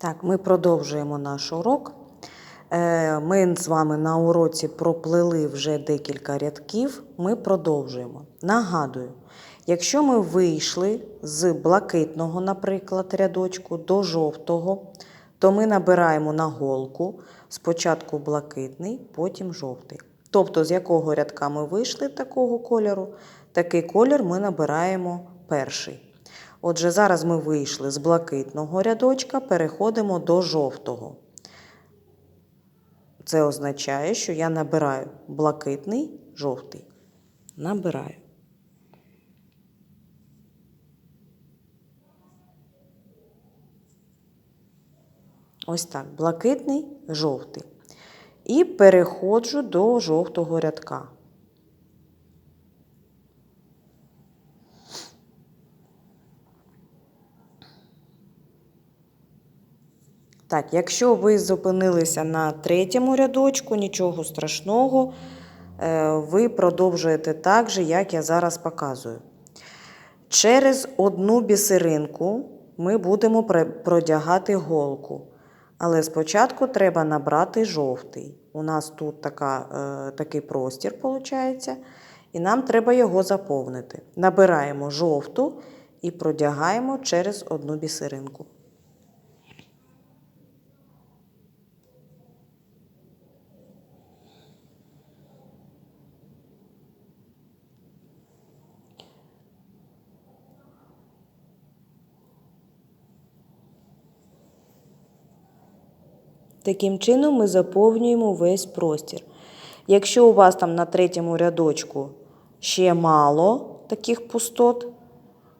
Так, ми продовжуємо наш урок. Е, Ми з вами на уроці проплели вже декілька рядків. Ми продовжуємо. Нагадую, якщо ми вийшли з блакитного, наприклад, рядочку до жовтого, то ми набираємо на голку спочатку блакитний, потім жовтий. Тобто, з якого рядка ми вийшли такого кольору, такий колір ми набираємо перший. Отже, зараз ми вийшли з блакитного рядочка, переходимо до жовтого. Це означає, що я набираю блакитний, жовтий. Набираю. Ось так, блакитний, жовтий. І переходжу до жовтого рядка. Так, якщо ви зупинилися на третьому рядочку, нічого страшного, е, ви продовжуєте так же, як я зараз показую. Через одну бісеринку ми будемо продягати голку. Але спочатку треба набрати жовтий. У нас тут така, е, такий простір, виходить, і нам треба його заповнити. Набираємо жовту і продягаємо через одну бісеринку. Таким чином ми заповнюємо весь простір. Якщо у вас там на третьому рядочку ще мало таких пустот,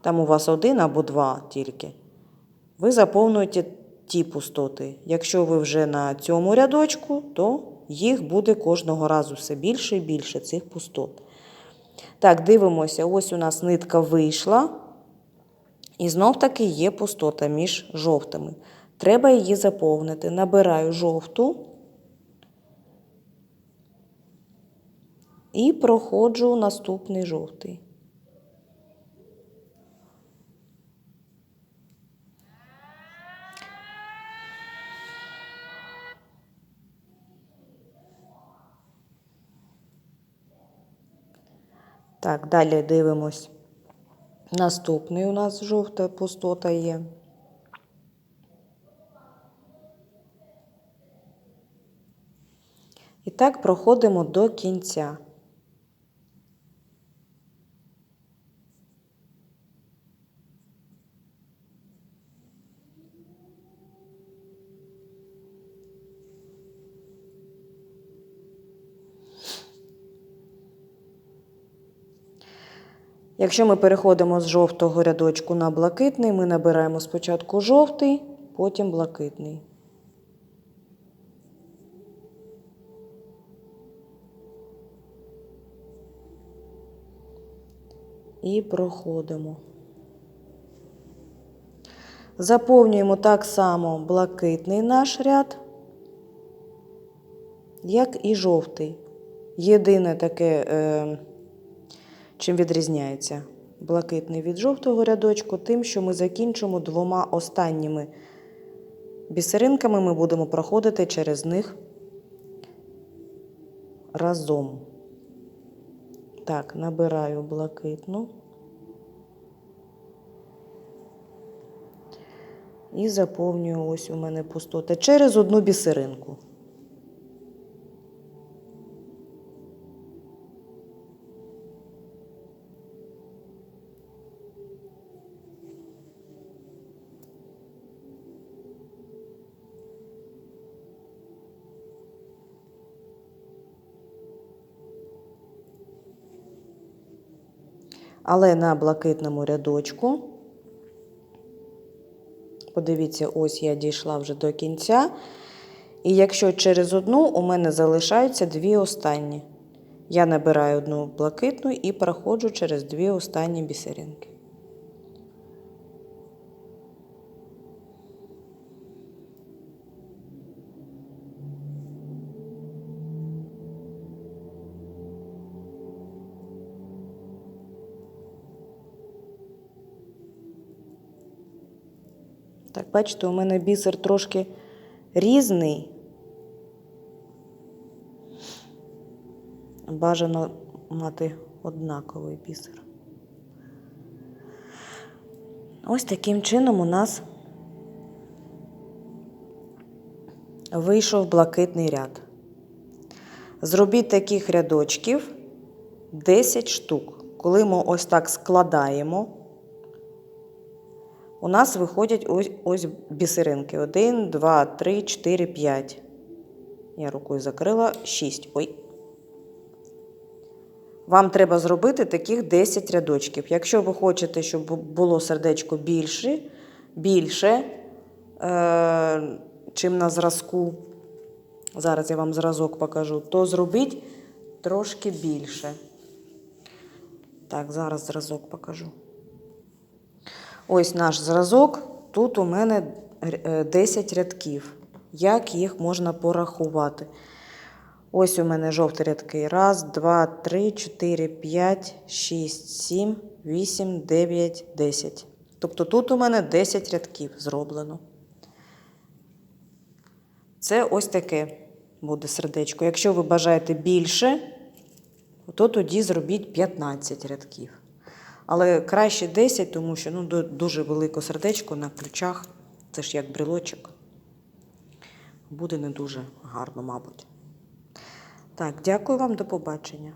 там у вас один або два тільки, ви заповнюєте ті пустоти. Якщо ви вже на цьому рядочку, то їх буде кожного разу все більше і більше цих пустот. Так, дивимося, ось у нас нитка вийшла. І знов таки є пустота між жовтими. Треба її заповнити. Набираю жовту і проходжу наступний жовтий. Так, далі дивимось. Наступний у нас жовта пустота є. Так проходимо до кінця. Якщо ми переходимо з жовтого рядочку на блакитний, ми набираємо спочатку жовтий, потім блакитний. І проходимо. Заповнюємо так само блакитний наш ряд, як і жовтий. Єдине таке. Е, Чим відрізняється блакитний від жовтого рядочку, тим, що ми закінчимо двома останніми бісеринками, ми будемо проходити через них разом. Так, набираю блакитну і заповнюю ось у мене пустота через одну бісеринку. Але на блакитному рядочку, подивіться, ось я дійшла вже до кінця. І якщо через одну у мене залишаються дві останні. Я набираю одну блакитну і проходжу через дві останні бісеринки. Так, бачите, у мене бісер трошки різний. Бажано мати однаковий бісер. Ось таким чином у нас вийшов блакитний ряд. Зробіть таких рядочків 10 штук. Коли ми ось так складаємо, у нас виходять ось, ось бісеринки. 1, 2, 3, 4, 5. Я рукою закрила 6. Ой. Вам треба зробити таких 10 рядочків. Якщо ви хочете, щоб було сердечко більше, більше, е, чим на зразку, зараз я вам зразок покажу, то зробіть трошки більше. Так, зараз зразок покажу. Ось наш зразок. Тут у мене е, 10 рядків. Як їх можна порахувати? Ось у мене жовті рядки. Раз, два, три, чотири, п'ять, шість, сім, вісім, дев'ять, десять. Тобто тут у мене 10 рядків зроблено. Це ось таке буде сердечко. Якщо ви бажаєте більше, то тоді зробіть 15 рядків. Але краще 10, тому що ну, дуже велике сердечко на ключах. Це ж як брелочок. Буде не дуже гарно, мабуть. Так, дякую вам, до побачення.